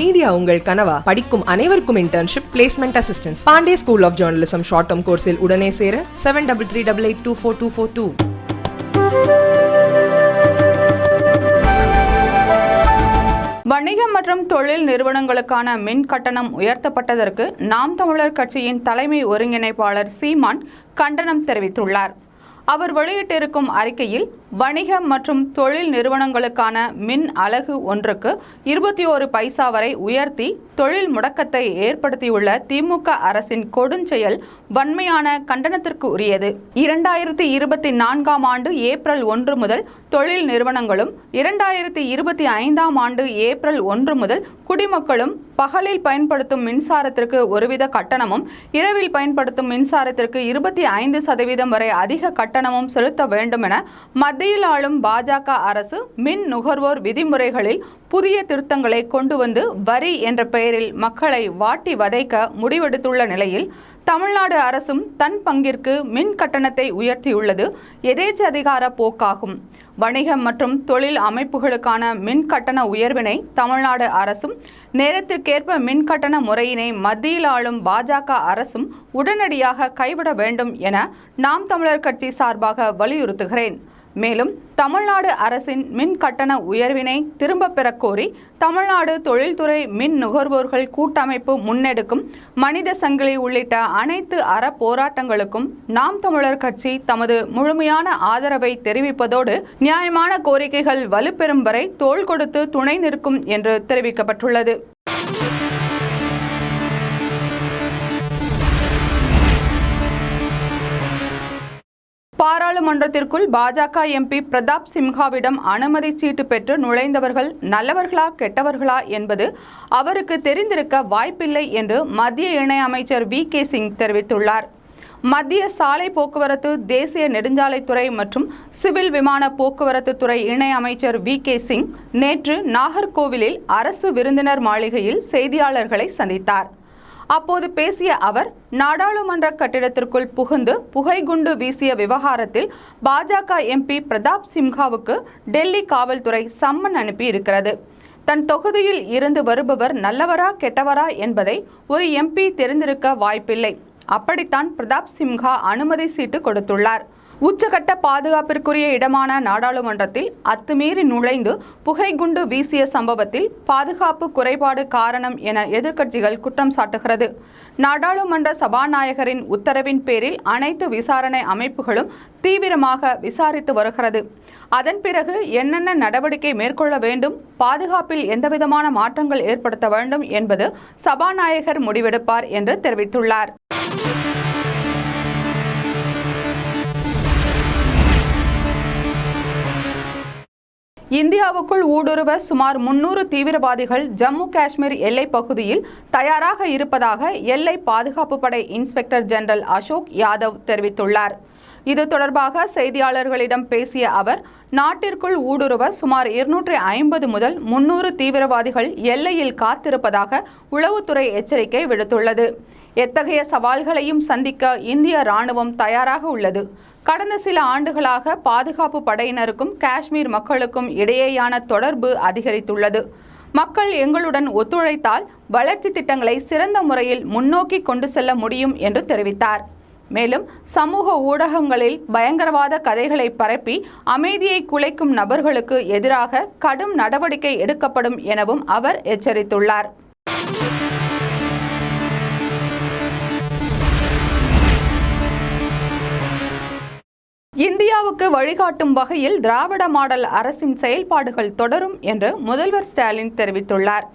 Media உங்கள் கனவா? படிக்கும் அனைவருக்கும் internship placement assistance Pandey school of journalism short term கோர்ஸில் உடனே சேர seven double three double eight two four two four two வணிகம் மற்றும் தொழில் நிறுவனங்களுக்கான மின் கட்டணம் உயர்த்தப்பட்டதற்கு நாம் தமிழர் கட்சியின் தலைமை ஒருங்கிணைப்பாளர் சீமான் கண்டனம் தெரிவித்துள்ளார். அவர் வெளியிட்டிருக்கும் அறிக்கையில் வணிகம் மற்றும் தொழில் நிறுவனங்களுக்கான மின் அலகு ஒன்றுக்கு இருபத்தி ஒரு பைசா வரை உயர்த்தி தொழில் முடக்கத்தை ஏற்படுத்தியுள்ள திமுக அரசின் கொடுஞ்செயல் வன்மையான கண்டனத்திற்கு உரியது. இரண்டாயிரத்தி இருபத்தி நான்காம் ஆண்டு ஏப்ரல் ஒன்று முதல் தொழில் நிறுவனங்களும் இரண்டாயிரத்தி இருபத்தி ஐந்தாம் ஆண்டு ஏப்ரல் ஒன்று முதல் குடிமக்களும் பகலில் பயன்படுத்தும் மின்சாரத்திற்கு ஒருவித கட்டணமும் இரவில் பயன்படுத்தும் மின்சாரத்திற்கு இருபத்தி ஐந்து சதவீதம் வரை அதிக கட்டணமும் செலுத்த வேண்டும் என மத்தியில் ஆளும் பாஜக அரசு மின் நுகர்வோர் விதிமுறைகளில் புதிய திருத்தங்களை கொண்டு வந்து வரி என்ற பெயரில் மக்களை வாட்டி வதைக்க முடிவெடுத்துள்ள நிலையில் தமிழ்நாடு அரசும் தன் பங்கிற்கு மின் கட்டணத்தை உயர்த்தியுள்ளது. எதேச்ச அதிகார போக்காகும். வணிகம் மற்றும் தொழில் அமைப்புகளுக்கான மின் கட்டண உயர்வினை தமிழ்நாடு அரசும் நேரத்திற்கேற்ப மின் கட்டண முறையினை மத்தியில் ஆளும் பாஜக அரசும் உடனடியாக கைவிட வேண்டும் என நாம் தமிழர் கட்சி சார்பாக வலியுறுத்துகிறேன். மேலும் தமிழ்நாடு அரசின் மின் கட்டண உயர்வினை திரும்பப் பெறக் கோரி தமிழ்நாடு தொழில்துறை மின் நுகர்வோர்கள் கூட்டமைப்பு முன்னெடுக்கும் மனித சங்கிலி உள்ளிட்ட அனைத்து அற போராட்டங்களுக்கும் நாம் தமிழர் கட்சி தமது முழுமையான ஆதரவை தெரிவிப்பதோடு நியாயமான கோரிக்கைகள் வலுப்பெறும் வரை தோள் கொடுத்து துணை நிற்கும் என்று தெரிவிக்கப்பட்டுள்ளது. பாராளுமன்றத்திற்குள் பாஜக எம்பி பிரதாப் சிம்ஹாவிடம் அனுமதி சீட்டு பெற்று நுழைந்தவர்கள் நல்லவர்களா கெட்டவர்களா என்பது அவருக்கு தெரிந்திருக்க வாய்ப்பில்லை என்று மத்திய இணையமைச்சர் வி கே சிங் தெரிவித்துள்ளார். மத்திய சாலை போக்குவரத்து தேசிய நெடுஞ்சாலைத்துறை மற்றும் சிவில் விமான போக்குவரத்து துறை இணை அமைச்சர் வி கே சிங் நேற்று நாகர்கோவிலில் அரசு விருந்தினர் மாளிகையில் செய்தியாளர்களை சந்தித்தார். அப்போது பேசிய அவர் நாடாளுமன்ற கட்டிடத்திற்குள் புகுந்து புகைகுண்டு வீசிய விவகாரத்தில் பாஜக எம்பி பிரதாப் சிம்ஹாவுக்கு டெல்லி காவல்துறை சம்மன் அனுப்பி இருக்கிறது தன் தொகுதியில் இருந்து வருபவர் நல்லவரா கெட்டவரா என்பதை ஒரு எம்பி தெரிந்திருக்க வாய்ப்பில்லை. அப்படித்தான் பிரதாப் சிம்ஹா அனுமதி சீட்டு கொடுத்துள்ளார். உச்சகட்ட பாதுகாப்பிற்குரிய இடமான நாடாளுமன்றத்தில் அத்துமீறி நுழைந்து புகைகுண்டு வீசிய சம்பவத்தில் பாதுகாப்பு குறைபாடு காரணம் என எதிர்க்கட்சிகள் குற்றம் சாட்டுகிறது. நாடாளுமன்ற சபாநாயகரின் உத்தரவின் பேரில் அனைத்து விசாரணை அமைப்புகளும் தீவிரமாக விசாரித்து வருகிறது. அதன் பிறகு என்னென்ன நடவடிக்கை மேற்கொள்ள வேண்டும் பாதுகாப்பில் எந்தவிதமான மாற்றங்கள் ஏற்படுத்த வேண்டும் என்பது சபாநாயகர் முடிவெடுப்பார் என்று தெரிவித்துள்ளார். இந்தியாவுக்குள் ஊடுருவ சுமார் முன்னூறு தீவிரவாதிகள் ஜம்மு காஷ்மீர் எல்லைப் பகுதியில் தயாராக இருப்பதாக எல்லை பாதுகாப்பு படை இன்ஸ்பெக்டர் ஜெனரல் அசோக் யாதவ் தெரிவித்துள்ளார். இது தொடர்பாக செய்தியாளர்களிடம் பேசிய அவர் நாட்டிற்குள் ஊடுருவ சுமார் இருநூற்றி ஐம்பது முதல் முன்னூறு தீவிரவாதிகள் எல்லையில் காத்திருப்பதாக உளவுத்துறை எச்சரிக்கை விடுத்துள்ளது. எத்தகைய சவால்களையும் சந்திக்க இந்திய ராணுவம் தயாராக உள்ளது. கடந்த சில ஆண்டுகளாக பாதுகாப்பு படையினருக்கும் காஷ்மீர் மக்களுக்கும் இடையேயான தொடர்பு அதிகரித்துள்ளது. மக்கள் எங்களுடன் ஒத்துழைத்தால் வளர்ச்சி திட்டங்களை சிறந்த முறையில் முன்னோக்கி கொண்டு செல்ல முடியும் என்று தெரிவித்தார். மேலும் சமூக ஊடகங்களில் பயங்கரவாத கதைகளை பரப்பி அமைதியை குலைக்கும் நபர்களுக்கு எதிராக கடும் நடவடிக்கை எடுக்கப்படும் எனவும் அவர் எச்சரித்துள்ளார். இந்தியாவுக்கு வழிகாட்டும் வகையில் திராவிட மாடல் அரசின் செயல்பாடுகள் தொடரும் என்று முதல்வர் ஸ்டாலின் தெரிவித்துள்ளார்.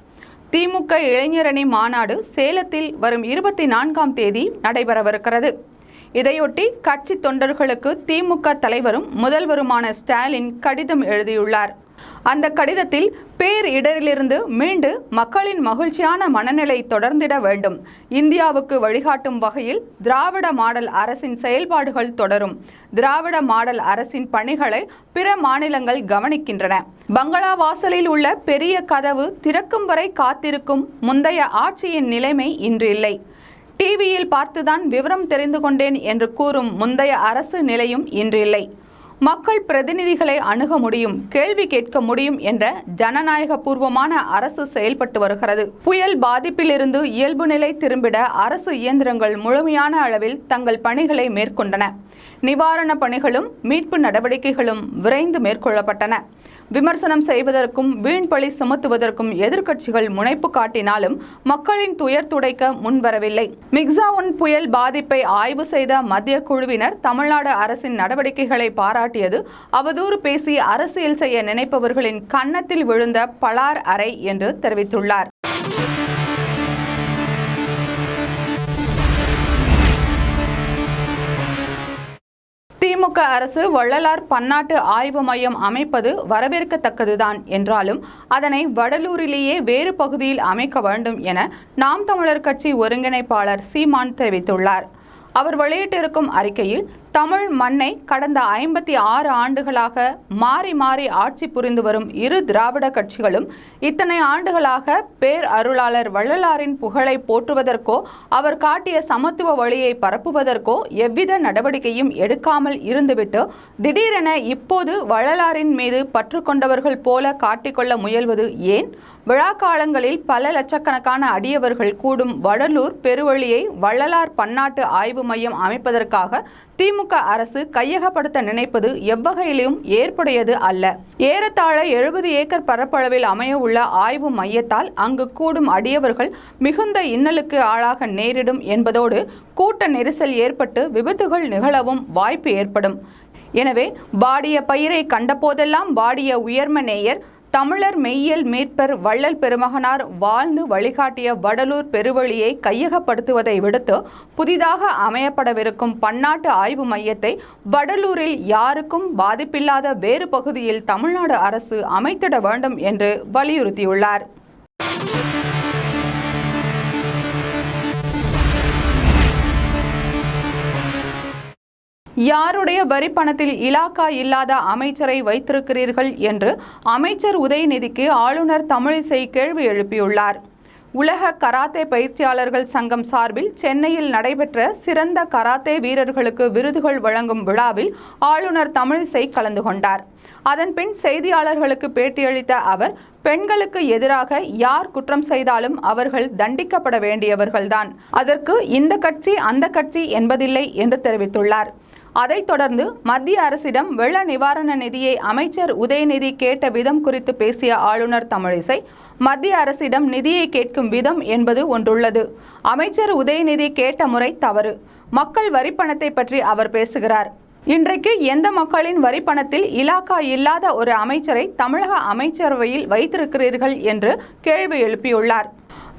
திமுக இளைஞரணி மாநாடு சேலத்தில் வரும் இருபத்தி நான்காம் தேதி நடைபெறவிருக்கிறது. இதையொட்டி கட்சி தொண்டர்களுக்கு திமுக தலைவரும் முதல்வருமான ஸ்டாலின் கடிதம் எழுதியுள்ளார். அந்த கடிதத்தில் பேர் இடரிலிருந்து மீண்டு மக்களின் மகிழ்ச்சியான மனநிலை தொடர்ந்திட வேண்டும். இந்தியாவுக்கு வழிகாட்டும் வகையில் திராவிட மாடல் அரசின் செயல்பாடுகள் தொடரும். திராவிட மாடல் அரசின் பணிகளை பிற மாநிலங்கள் கவனிக்கின்றன. பங்களா வாசலில் உள்ள பெரிய கதவு திறக்கும் வரை காத்திருக்கும் முந்தைய ஆட்சியின் நிலைமை இன்று இல்லை. டிவியில் பார்த்துதான் விவரம் தெரிந்து கொண்டேன் என்று கூறும் முந்தைய அரசு நிலையும் இன்று இல்லை. மக்கள் பிரதிநிதிகளை அணுக முடியும் கேள்வி கேட்க முடியும் என்ற ஜனநாயக பூர்வமான அரசு செயல்பட்டு வருகிறது. புயல் பாதிப்பிலிருந்து இயல்பு நிலை திரும்பிட அரசு இயந்திரங்கள் முழுமையான அளவில் தங்கள் பணிகளை மேற்கொண்டன. நிவாரண பணிகளும் மீட்பு நடவடிக்கைகளும் விரைந்து மேற்கொள்ளப்பட்டன. விமர்சனம் செய்வதற்கும் வீண்பழி சுமத்துவதற்கும் எதிர்க்கட்சிகள் முனைப்பு காட்டினாலும் மக்களின் துயர் துடைக்க முன்வரவில்லை. மிக்சாவுன் புயல் பாதிப்பை ஆய்வு செய்த மத்திய குழுவினர் தமிழ்நாடு அரசின் நடவடிக்கைகளை பாராட்டியது அவதூறு பேசி அரசியல் செய்ய நினைப்பவர்களின் கன்னத்தில் விழுந்த பலார் அறை என்று தெரிவித்துள்ளார். திமுக அரசு வள்ளலார் பன்னாட்டு ஆய்வு மையம் அமைப்பது வரவேற்கத்தக்கதுதான் என்றாலும் அதனை வடலூரிலேயே வேறு பகுதியில் அமைக்க வேண்டும் என நாம் தமிழர் கட்சி ஒருங்கிணைப்பாளர் சீமான் தெரிவித்துள்ளார். அவர் வெளியிட்டிருக்கும் அறிக்கையில் தமிழ் மண்ணை கடந்த ஐம்பத்தி ஆறு ஆண்டுகளாக மாறி மாறி ஆட்சி புரிந்து வரும் இரு திராவிட கட்சிகளும் இத்தனை ஆண்டுகளாக பேர் அருளாளர் வள்ளலாரின் புகழை போற்றுவதற்கோ அவர் காட்டிய சமத்துவ வழியை பரப்புவதற்கோ எவ்வித நடவடிக்கையும் எடுக்காமல் இருந்துவிட்டு திடீரென இப்போது வள்ளலாரின் மீது பற்று கொண்டவர்கள் போல காட்டிக்கொள்ள முயல்வது ஏன்? விழா காலங்களில் பல லட்சக்கணக்கான அடியவர்கள் கூடும் வடலூர் பெருவழியை வள்ளலார் பன்னாட்டு ஆய்வு மையம் அமைப்பதற்காக திமுக அரசு கையகப்படுத்த நினைப்பது எவ்வகையிலும் ஏற்புடையது அல்ல. ஏறத்தாழ எழுபது ஏக்கர் பரப்பளவில் அமையவுள்ள ஆய்வு மையத்தால் அங்கு கூடும் அடியவர்கள் மிகுந்த இன்னலுக்கு ஆளாக நேரிடும் என்பதோடு கூட்ட நெரிசல் ஏற்பட்டு விபத்துகள் நிகழவும் வாய்ப்பு ஏற்படும். எனவே வாடிய பயிரை கண்டபோதெல்லாம் வாடிய உயர்ம நேயர் தமிழர் மெய்யியல் மீட்பர் வள்ளல் பெருமகனார் வாழ்ந்து வழிகாட்டிய வடலூர் பெருவழியை கையகப்படுத்துவதை விடுத்து புதிதாக அமையப்படவிருக்கும் பன்னாட்டு ஆய்வு மையத்தை வடலூரில் யாருக்கும் பாதிப்பில்லாத வேறு பகுதியில் தமிழ்நாடு அரசு அமைத்திட வேண்டும் என்று வலியுறுத்தியுள்ளார். யாருடைய வரி பணத்தில் இலாக்கா இல்லாத அமைச்சரை வைத்திருக்கிறீர்கள் என்று அமைச்சர் உதயநிதிக்கு ஆளுநர் தமிழிசை கேள்வி எழுப்பியுள்ளார். உலக கராத்தே பயிற்சியாளர்கள் சங்கம் சார்பில் சென்னையில் நடைபெற்ற சிறந்த கராத்தே வீரர்களுக்கு விருதுகள் வழங்கும் விழாவில் ஆளுநர் தமிழிசை கலந்து கொண்டார். அதன்பின் செய்தியாளர்களுக்கு பேட்டியளித்த அவர் பெண்களுக்கு எதிராக யார் குற்றம் செய்தாலும் அவர்கள் தண்டிக்கப்பட வேண்டியவர்கள்தான். அதற்கு இந்த கட்சி அந்த கட்சி என்பதில்லை என்று தெரிவித்துள்ளார். அதைத் தொடர்ந்து மத்திய அரசிடம் வெள்ள நிவாரண நிதியை அமைச்சர் உதயநிதி கேட்ட விதம் குறித்து பேசிய ஆளுநர் தமிழிசை மத்திய அரசிடம் நிதியை கேட்கும் விதம் என்பது ஒன்றுள்ளது. அமைச்சர் உதயநிதி கேட்ட முறை தவறு. மக்கள் வரிப்பணத்தை பற்றி அவர் பேசுகிறார். இன்றைக்கு எந்த மக்களின் வரிப்பணத்தில் இலாக்கா இல்லாத ஒரு அமைச்சரை தமிழக அமைச்சரவையில் வைத்திருக்கிறீர்கள் என்று கேள்வி எழுப்பியுள்ளார்.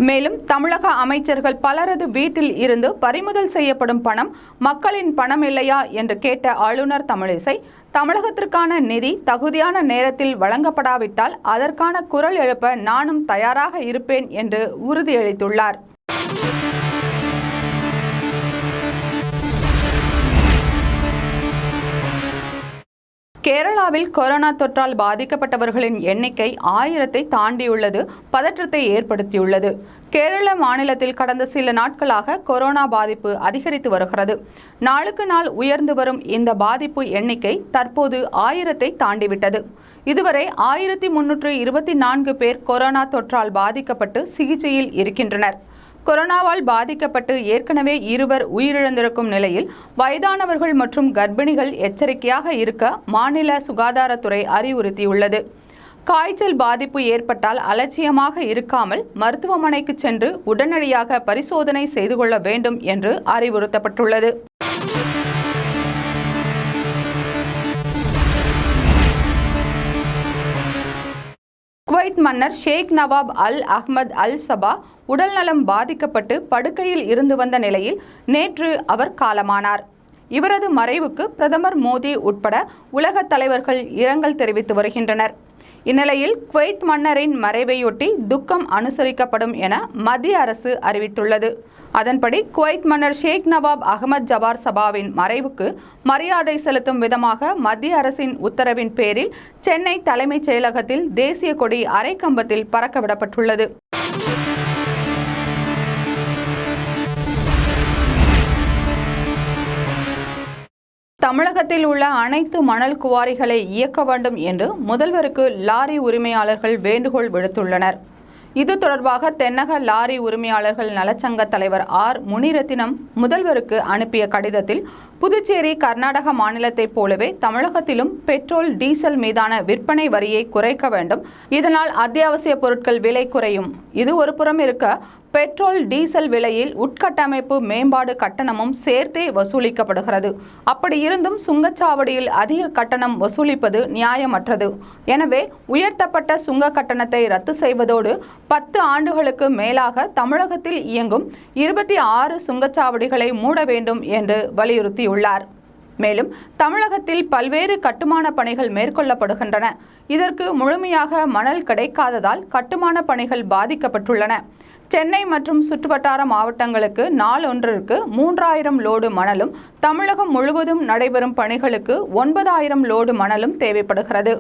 மேலும் தமிழக அமைச்சர்கள் பலரது வீட்டில் இருந்து பறிமுதல் செய்யப்படும் பணம் மக்களின் பணம் இல்லையா என்று கேட்ட ஆளுநர் தமிழிசை தமிழகத்திற்கான நிதி தகுதியான நேரத்தில் வழங்கப்படாவிட்டால் அதற்கான குரல் எழுப்ப நானும் தயாராக இருப்பேன் என்று உறுதியளித்துள்ளார். கேரளாவில் கொரோனா தொற்றால் பாதிக்கப்பட்டவர்களின் எண்ணிக்கை ஆயிரத்தை தாண்டியுள்ளது பதற்றத்தை ஏற்படுத்தியுள்ளது. கேரள மாநிலத்தில் கடந்த சில நாட்களாக கொரோனா பாதிப்பு அதிகரித்து வருகிறது. நாளுக்கு நாள் உயர்ந்து வரும் இந்த பாதிப்பு எண்ணிக்கை தற்போது ஆயிரத்தை தாண்டிவிட்டது. இதுவரை ஆயிரத்தி முன்னூற்று இருபத்தி நான்கு பேர் கொரோனா தொற்றால் பாதிக்கப்பட்டு சிகிச்சையில் இருக்கின்றனர். கொரோனாவால் பாதிக்கப்பட்டு ஏற்கனவே இருவர் உயிரிழந்திருக்கும் நிலையில் வயதானவர்கள் மற்றும் கர்ப்பிணிகள் எச்சரிக்கையாக இருக்க மாநில சுகாதாரத்துறை அறிவுறுத்தியுள்ளது. காய்ச்சல் பாதிப்பு ஏற்பட்டால் அலட்சியமாக இருக்காமல் மருத்துவமனைக்கு சென்று உடனடியாக பரிசோதனை செய்து கொள்ள வேண்டும் என்று அறிவுறுத்தப்பட்டுள்ளது. குவைத் மன்னர் ஷேக் நவாப் அல் அஹ்மத் அல் சபா உடல்நலம் பாதிக்கப்பட்டு படுக்கையில் இருந்து வந்த நிலையில் நேற்று அவர் காலமானார். இவரது மறைவுக்கு பிரதமர் மோடி உட்பட உலக தலைவர்கள் இரங்கல் தெரிவித்து வருகின்றனர். இந்நிலையில் குவைத் மன்னரின் மறைவையொட்டி துக்கம் அனுசரிக்கப்படும் என மத்திய அரசு அறிவித்துள்ளது. அதன்படி குவைத் மன்னர் ஷேக் நவாப் அகமது ஜபார் சபாவின் மறைவுக்கு மரியாதை செலுத்தும் விதமாக மத்திய அரசின் உத்தரவின் பேரில் சென்னை தலைமைச் செயலகத்தில் தேசிய கொடி அரைக்கம்பத்தில் பறக்கவிடப்பட்டுள்ளது. தமிழகத்தில் உள்ள அனைத்து மணல் குவாரிகளை இயக்க வேண்டும் என்று முதல்வருக்கு லாரி உரிமையாளர்கள் வேண்டுகோள் விடுத்துள்ளனர். இது தொடர்பாக தென்னக லாரி உரிமையாளர்கள் நலச்சங்க தலைவர் ஆர். முனிரத்தினம் முதல்வருக்கு அனுப்பிய கடிதத்தில் புதுச்சேரி கர்நாடக மாநிலத்தைப் போலவே தமிழகத்திலும் பெட்ரோல் டீசல் மீதான விற்பனை வரியை குறைக்க வேண்டும். இதனால் அத்தியாவசிய பொருட்கள் விலை குறையும். இது ஒரு புறம் இருக்க பெட்ரோல் டீசல் விலையில் உட்கட்டமைப்பு மேம்பாடு கட்டணமும் சேர்த்தே வசூலிக்கப்படுகிறது. அப்படி இருந்தும் சுங்கச்சாவடியில் அதிக கட்டணம் வசூலிப்பது நியாயமற்றது. எனவே உயர்த்தப்பட்ட சுங்க கட்டணத்தை ரத்து செய்வதோடு பத்து ஆண்டுகளுக்கு மேலாக தமிழகத்தில் இயங்கும் இருபத்தி ஆறு சுங்கச்சாவடிகளை மூட வேண்டும் என்று வலியுறுத்தியுள்ளார். மேலும் தமிழகத்தில் பல்வேறு கட்டுமான பணிகள் மேற்கொள்ளப்படுகின்றன. இதற்கு முழுமையாக மணல் கிடைக்காததால் கட்டுமான பணிகள் பாதிக்கப்பட்டுள்ளன. சென்னை மற்றும் சுற்றுவட்டார மாவட்டங்களுக்கு நாளொன்றிற்கு மூன்றாயிரம் லோடு மணலும் தமிழகம் முழுவதும் நடைபெறும் பணிகளுக்கு ஒன்பதாயிரம் லோடு மணலும் தேவைப்படுகிறது.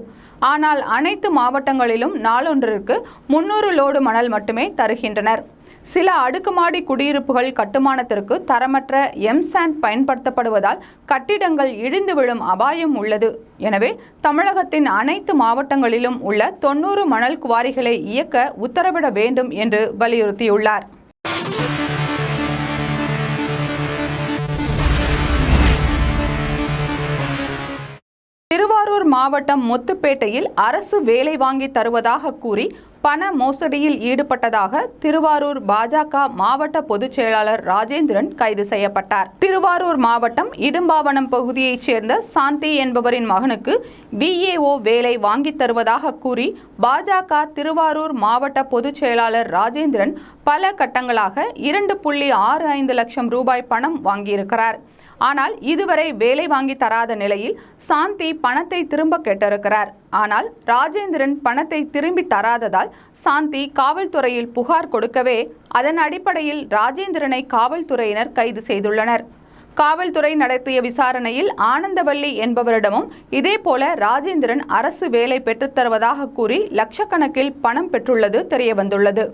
ஆனால் அனைத்து மாவட்டங்களிலும் நாளொன்றிற்கு முன்னூறு லோடு மணல் மட்டுமே தருகின்றனர். சில அடுக்குமாடி குடியிருப்புகள் கட்டுமானத்திற்கு தரமற்ற எம்சாண்ட் பயன்படுத்தப்படுவதால் கட்டிடங்கள் இடிந்து விழும் அபாயம் உள்ளது. எனவே தமிழகத்தின் அனைத்து மாவட்டங்களிலும் உள்ள தொன்னூறு மணல் குவாரிகளை இயக்க உத்தரவிட வேண்டும் என்று வலியுறுத்தியுள்ளார். திருவாரூர் மாவட்டம் முத்துப்பேட்டையில் அரசு வேலை வாங்கி தருவதாக கூறி பண மோசடியில் ஈடுபட்டதாக திருவாரூர் பாஜக மாவட்ட பொதுச் செயலாளர் ராஜேந்திரன் கைது செய்யப்பட்டார். திருவாரூர் மாவட்டம் இடும்பாவனம் பகுதியைச் சேர்ந்த சாந்தி என்பவரின் மகனுக்கு விஏஓ வேலை வாங்கித் தருவதாக கூறி பாஜக திருவாரூர் மாவட்ட பொதுச் செயலாளர் ராஜேந்திரன் பல கட்டங்களாக இரண்டு புள்ளி ஆறு ஐந்து லட்சம் ரூபாய் பணம் வாங்கியிருக்கிறார். ஆனால் இதுவரை வேலை வாங்கி தராத நிலையில் சாந்தி பணத்தை திரும்ப கேட்டிருக்கிறார். ஆனால் ராஜேந்திரன் பணத்தை திரும்பி தராததால் சாந்தி காவல்துறையில் புகார் கொடுக்கவே அதன் அடிப்படையில் ராஜேந்திரனை காவல்துறையினர் கைது செய்துள்ளனர். காவல்துறை நடத்திய விசாரணையில் ஆனந்தவல்லி என்பவரிடமும் இதேபோல ராஜேந்திரன் அரசு வேலை பெற்றுத்தருவதாக கூறி லட்சக்கணக்கில் பணம் பெற்றுள்ளது தெரியவந்துள்ளது.